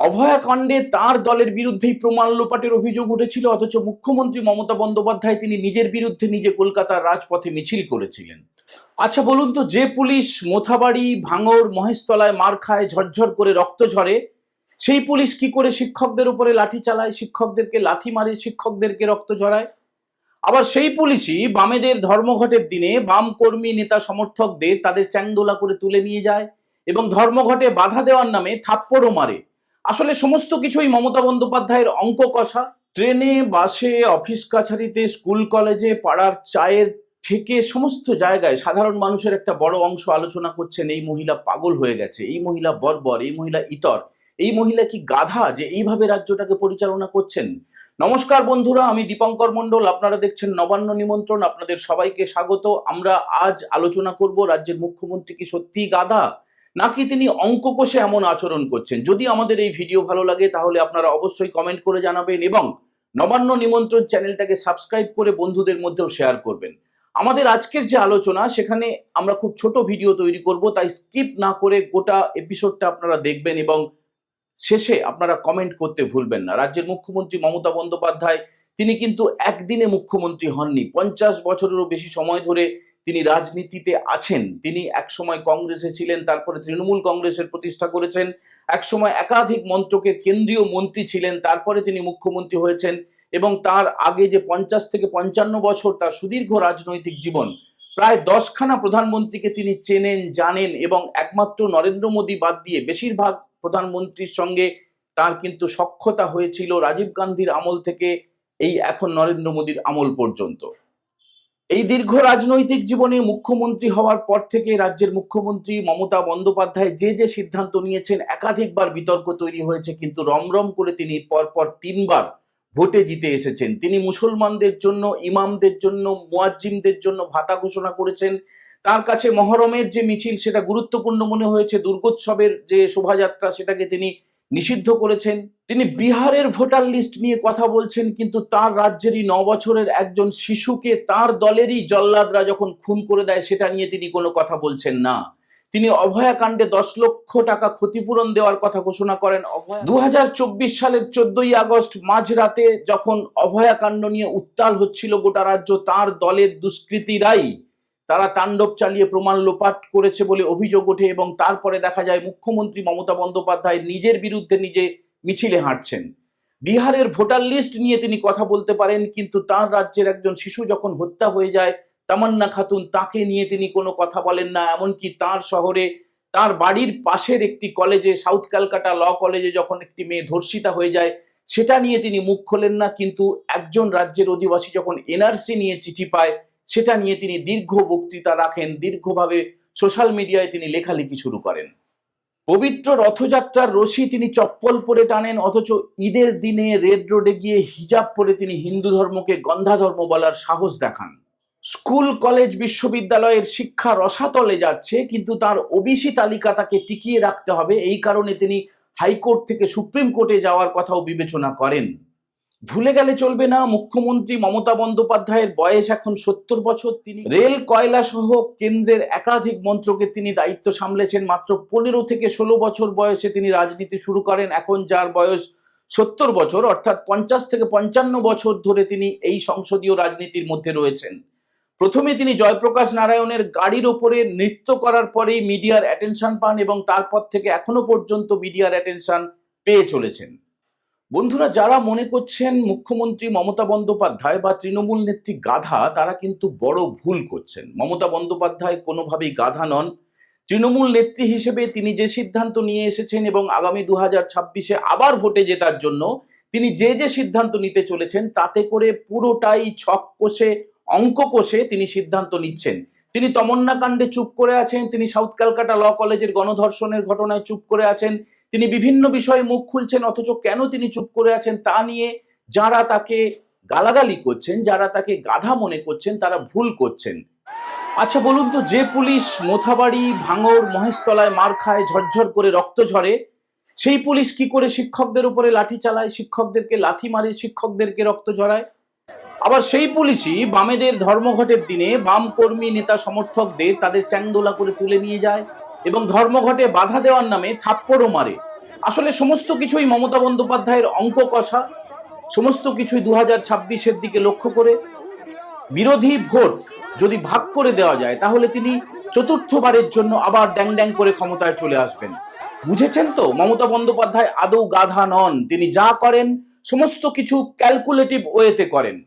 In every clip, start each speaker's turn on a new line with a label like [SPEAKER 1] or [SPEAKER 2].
[SPEAKER 1] অভয়াকাণ্ডে তার দলের বিরুদ্ধেই প্রমাণ লোপাটের অভিযোগ উঠেছিল, অথচ মুখ্যমন্ত্রী মমতা বন্দ্যোপাধ্যায় তিনি নিজের বিরুদ্ধে নিজে কলকাতার রাজপথে মিছিল করেছিলেন। আচ্ছা বলুন তো, যে পুলিশ মোথাবাড়ি ভাঙর মহেশতলায় মার খায়, ঝরঝর করে রক্ত ঝরে, সেই পুলিশ কি করে শিক্ষকদের উপরে লাঠি চালায়, শিক্ষকদেরকে লাথি মারে, শিক্ষকদেরকে রক্ত ঝরায়? আবার সেই পুলিশই বামেদের ধর্মঘটের দিনে বাম কর্মী নেতা সমর্থকদের তাদের চ্যাংদোলা করে তুলে নিয়ে যায় এবং ধর্মঘটে বাধা দেওয়ার নামে থাপ্পড়ও মারে। আসলে সমস্ত কিছুই মমতা বন্দ্যোপাধ্যায়ের অঙ্ক কষা। ট্রেনে, বাসে, অফিস কাছারিতে, স্কুল কলেজে, পাড়ার চায়ের থেকে সমস্ত জায়গায় সাধারণ মানুষের একটা বড় অংশ আলোচনা করছেন, এই মহিলা পাগল হয়ে গেছে, এই মহিলা বর্বর, এই মহিলা ইতর, এই মহিলা কি গাধা যে এইভাবে রাজ্যটাকে পরিচালনা করছেন? নমস্কার বন্ধুরা, আমি দীপঙ্কর মণ্ডল, আপনারা দেখছেন নবান্ন নিমন্ত্রণ, আপনাদের সবাইকে স্বাগত। আমরা আজ আলোচনা করব রাজ্যের মুখ্যমন্ত্রী কি সত্যিই গাধা? নাকি তিনি অঙ্ক কষে এমন আচরণ করছেন? যদি আমাদের এই ভিডিও ভালো লাগে, তাহলে আপনারা অবশ্যই কমেন্ট করে জানাবেন এবং নবান্ন নিমন্ত্রণ চ্যানেলটাকে সাবস্ক্রাইব করে বন্ধুদের মধ্যেও শেয়ার করবেন। আমাদের আজকের যে আলোচনা, সেখানে আমরা খুব ছোট ভিডিও তৈরি করব, তাই স্কিপ না করে গোটা এপিসোডটা আপনারা দেখবেন এবং শেষে আপনারা কমেন্ট করতে ভুলবেন না। রাজ্যের মুখ্যমন্ত্রী মমতা বন্দ্যোপাধ্যায়, তিনি কিন্তু একদিনে মুখ্যমন্ত্রী হননি। পঞ্চাশ বছরেরও বেশি সময় ধরে তিনি রাজনীতিতে আছেন। তিনি একসময় কংগ্রেসে ছিলেন, তারপরে তৃণমূল কংগ্রেসের প্রতিষ্ঠা করেছেন। একসময় একাধিক মন্ত্রকের কেন্দ্রীয় মন্ত্রী ছিলেন, তারপরে তিনি মুখ্যমন্ত্রী হয়েছেন এবং তার আগে যে পঞ্চাশ থেকে পঞ্চান্ন বছর তার সুদীর্ঘ রাজনৈতিক জীবন, প্রায় দশখানা প্রধানমন্ত্রীকে তিনি চেনেন, জানেন এবং একমাত্র নরেন্দ্র মোদী বাদ দিয়ে বেশিরভাগ প্রধানমন্ত্রীর সঙ্গে তার কিন্তু সক্ষতা হয়েছিল রাজীব গান্ধীর আমল থেকে, এই এখন নরেন্দ্র মোদীর আমল পর্যন্ত। এই দীর্ঘ রাজনৈতিক জীবনে মুখ্যমন্ত্রী হওয়ার পর থেকে রাজ্যের মুখ্যমন্ত্রী মমতা বন্দ্যোপাধ্যায় যে যে সিদ্ধান্ত নিয়েছেন, একাধিকবার বিতর্ক তৈরি হয়েছে, কিন্তু রমরম করে তিনি পরপর তিনবার ভোটে জিতে এসেছেন। তিনি মুসলমানদের জন্য, ইমামদের জন্য, মুয়াজ্জিমদের জন্য ভাতা ঘোষণা করেছেন। তার কাছে মহরমের যে মিছিল, সেটা গুরুত্বপূর্ণ মনে হয়েছে। দুর্গোৎসবের যে শোভাযাত্রা, সেটাকে তিনি নিষিদ্ধ করেছেন। তিনি বিহারের ভোটার লিস্ট নিয়ে কথা বলছেন কিন্তু তার রাজ্যেরই ন বছরের একজন শিশুকে তার দলেরই জল্লাদরা যখন খুন করে দেয় সেটা নিয়ে তিনি কোনো কথা বলছেন না। তিনি অভয়াকাণ্ডে দশ লক্ষ টাকা ক্ষতিপূরণ দেওয়ার কথা ঘোষণা করেন। অভয় দু সালের চোদ্দই আগস্ট মাঝরাতে যখন অভয়াকাণ্ড নিয়ে উত্তাল হচ্ছিল গোটা রাজ্য তার দলের দুষ্কৃতীরাই তারা তাণ্ডব চালিয়ে প্রমাণ লোপাট করেছে বলে অভিযোগ ওঠে এবং তারপরে দেখা যায় মুখ্যমন্ত্রী মমতা বন্দ্যোপাধ্যায় নিজের বিরুদ্ধে নিজে মিছিলে হাঁটছেন। বিহারের ভোটার লিস্ট নিয়ে তিনি কথা বলতে পারেন, কিন্তু তার রাজ্যের একজন শিশু যখন হত্যা হয়ে যায়, তামান্না খাতুন তাকে নিয়ে তিনি কোনো কথা বলেন না, এমনকি তার শহরে, তার বাড়ির পাশের একটি কলেজে, সাউথ ক্যালকাটা ল কলেজে যখন একটি মেয়ে ধর্ষিতা হয়ে যায়, সেটা নিয়ে তিনি মুখ খোলেন না, কিন্তু একজন রাজ্যের অধিবাসী যখন এনআরসি নিয়ে চিঠি পায় সেটা নিয়ে তিনি দীর্ঘ বক্তৃতা রাখেন, দীর্ঘভাবে সোশ্যাল মিডিয়ায় তিনি লেখালেখি শুরু করেন। পবিত্র রথযাত্রার রশি তিনি চপ্পল পরে টানেন, অথচ ঈদের দিনে রেড রোডে গিয়ে হিজাব পরে তিনি হিন্দু ধর্মকে গন্ধা ধর্ম বলার সাহস দেখান। স্কুল কলেজ বিশ্ববিদ্যালয়ের শিক্ষা রসাতলে যাচ্ছে, কিন্তু তার ওবিসি তালিকা তাকে টিকিয়ে রাখতে হবে। এই কারণে তিনি হাইকোর্ট থেকে সুপ্রিম কোর্টে যাওয়ার কথাও বিবেচনা করেন। ভুলে গেলে চলবে না। মুখ্যমন্ত্রী মমতা বন্দ্যোপাধ্যায়ের বয়স এখন সত্তর বছর। তিনি রেল, কয়লা সহ কেন্দ্রের একাধিক মন্ত্রকে তিনি দায়িত্ব সামলেছেন। মাত্র পনেরো থেকে ষোলো বছর বয়সে তিনি রাজনীতি শুরু করেন। এখন যার বয়স সত্তর বছর, অর্থাৎ পঞ্চাশ থেকে পঞ্চান্ন বছর ধরে তিনি এই সংসদীয় রাজনীতির মধ্যে রয়েছেন। প্রথমে তিনি জয়প্রকাশ নারায়ণের গাড়ির ওপরে নৃত্য করার পরেই মিডিয়ার অ্যাটেনশন পান এবং তারপর থেকে এখনও পর্যন্ত মিডিয়ার অ্যাটেনশন পেয়ে চলেছেন। বন্ধুরা, যারা মনে করছেন মুখ্যমন্ত্রী মমতা বন্দ্যোপাধ্যায় বা তৃণমূল নেত্রী গাধা, তারা কিন্তু বড় ভুল করছেন। মমতা বন্দ্যোপাধ্যায় কোনোভাবেই গাধা নন। তৃণমূল নেত্রী হিসেবে তিনি যে সিদ্ধান্ত নিয়ে এসেছেন এবং আগামী দু হাজার ছাব্বিশে আবার ভোটে জেতার জন্য তিনি যে যে সিদ্ধান্ত নিতে চলেছেন, তাতে করে পুরোটাই ছক কষে, অঙ্ক কষে তিনি সিদ্ধান্ত নিচ্ছেন। তিনি তমন্না কাণ্ডে চুপ করে আছেন, তিনি সাউথ ক্যালকাটা ল কলেজের গণধর্ষণের ঘটনায় চুপ করে আছেন তিনি বিভিন্ন বিষয়ে মুখ খুলছেন, অথচ কেন তিনি চুপ করে আছেন তা নিয়ে যারা তাকে গালাগালি করছেন, যারা তাকে গাধা মনে করছেন, তারা ভুল করছেন। আচ্ছা বলুন তো, যে পুলিশ মোথাবাড়ি, ভাঙর, মহেশতলায় মার খায়, ঝরঝর করে রক্ত ঝরে, সেই পুলিশ কি করে শিক্ষকদের উপরে লাঠি চালায়, শিক্ষকদেরকে লাথি মারে, শিক্ষকদেরকে রক্ত ঝরায়? আবার সেই পুলিশই বামেদের ধর্মঘটের দিনে বাম কর্মী, নেতা, সমর্থকদের তাদের চ্যাংদোলা করে তুলে নিয়ে যায়। এবং ধর্মঘটে বাধা দেওয়ার নামে থাপ্পড়ও মারে। আসলে সমস্ত কিছুই মমতা বন্দ্যোপাধ্যায়ের অঙ্ক কষা। সমস্ত কিছুই দু হাজার ছাব্বিশের দিকে লক্ষ্য করে। বিরোধী ভোট যদি ভাগ করে দেওয়া যায়, তাহলে তিনি চতুর্থবারের জন্য আবার ড্যাং ড্যাং করে ক্ষমতায় চলে আসবেন। বুঝেছেন তো? মমতা বন্দ্যোপাধ্যায় আদৌ গাধা নন। তিনি যা করেন, সমস্ত কিছু ক্যালকুলেটিভ ওয়েতে করেন।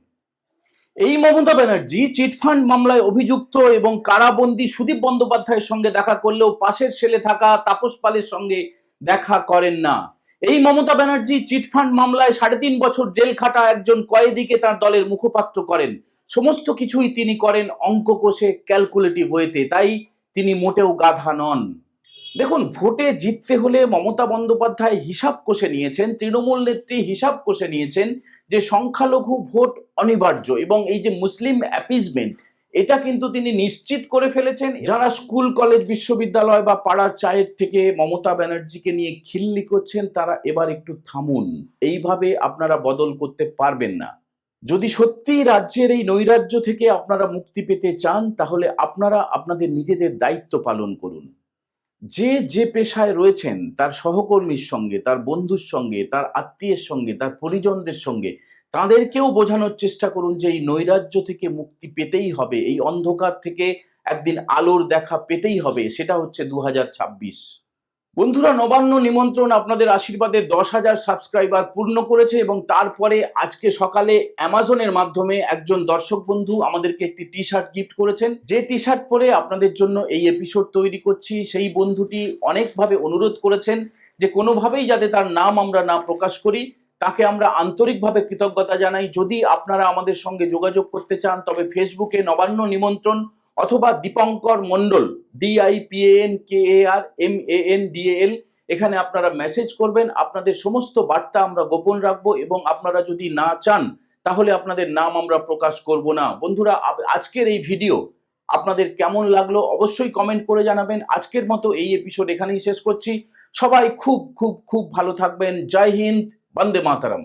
[SPEAKER 1] এই মমতা ব্যানার্জি চিটফান্ড মামলায় অভিযুক্ত এবং কারাবন্দী সুদীপ বন্দ্যোপাধ্যায়ের সঙ্গে দেখা করলেও পাশের ছেলে থাকা তাপস পালের সঙ্গে দেখা করেন না। এই মমতা ব্যানার্জি চিটফান্ড মামলায় সাড়ে তিন বছর জেল খাটা একজন কয়েদিকে তার দলের মুখপাত্র করেন। সমস্ত কিছুই তিনি করেন অঙ্ক কোষে ক্যালকুলেটিভ ওয়েতে, তাই তিনি মোটেও গাধা নন। দেখুন, ভোটে জিততে হলে মমতা বন্দ্যোপাধ্যায় হিসাব কষে নিয়েছেন, তৃণমূল নেত্রী হিসাব কষে নিয়েছেন যে সংখ্যালঘু ভোট অনিবার্য এবং এই যে মুসলিম অ্যাপিজমেন্ট এটা কিন্তু তিনি নিশ্চিত করে ফেলেছেন। যারা স্কুল, কলেজ, বিশ্ববিদ্যালয় বা পাড়ার চায়ের থেকে মমতা ব্যানার্জিকে নিয়ে খিল্লি করছেন, তারা এবার একটু থামুন। এইভাবে আপনারা বদল করতে পারবেন না। যদি সত্যি রাজ্যের এই নৈরাজ্য থেকে আপনারা মুক্তি পেতে চান, তাহলে আপনারা আপনাদের নিজেদের দায়িত্ব পালন করুন। যে যে পেশায় রয়েছেন, তার সহকর্মীর সঙ্গে, তার বন্ধুর সঙ্গে, তার আত্মীয়ের সঙ্গে, তার পরিজনদের সঙ্গে, তাদেরকেও বোঝানোর চেষ্টা করুন যে এই নৈরাজ্য থেকে মুক্তি পেতেই হবে, এই অন্ধকার থেকে একদিন আলোর দেখা পেতেই হবে, সেটা হচ্ছে দু হাজার ছাব্বিশ। বন্ধুরা, নবান্ন নিমন্ত্রণ আপনাদের আশীর্বাদে দশ হাজার সাবস্ক্রাইবার পূর্ণ করেছে এবং তারপরে আজকে সকালে অ্যামাজনের মাধ্যমে একজন দর্শক বন্ধু আমাদেরকে একটি টি শার্ট গিফট করেছেন। যে টি শার্ট পরে আপনাদের জন্য এই এপিসোড তৈরি করছি, সেই বন্ধুটি অনেকভাবে অনুরোধ করেছেন যে কোনোভাবেই যাতে তার নাম আমরা না প্রকাশ করি, তাকে আমরা আন্তরিকভাবে কৃতজ্ঞতা জানাই। যদি আপনারা আমাদের সঙ্গে যোগাযোগ করতে চান, তবে ফেসবুকে নবান্ন নিমন্ত্রণ অথবা Dipankar Mondal DIPN K A R M A N DL এখানে আপনারা মেসেজ করবেন। আপনাদের সমস্ত বার্তা আমরা গোপন রাখব এবং আপনারা যদি না চান, তাহলে আপনাদের নাম আমরা প্রকাশ করব না। বন্ধুরা আজকের এই ভিডিও আপনাদের কেমন লাগল অবশ্যই কমেন্ট করে জানাবেন। আজকের মতো এই এপিসোড এখানেই শেষ করছি। সবাই খুব খুব খুব ভালো থাকবেন। জয় হিন্দ, বন্দে মাতারাম।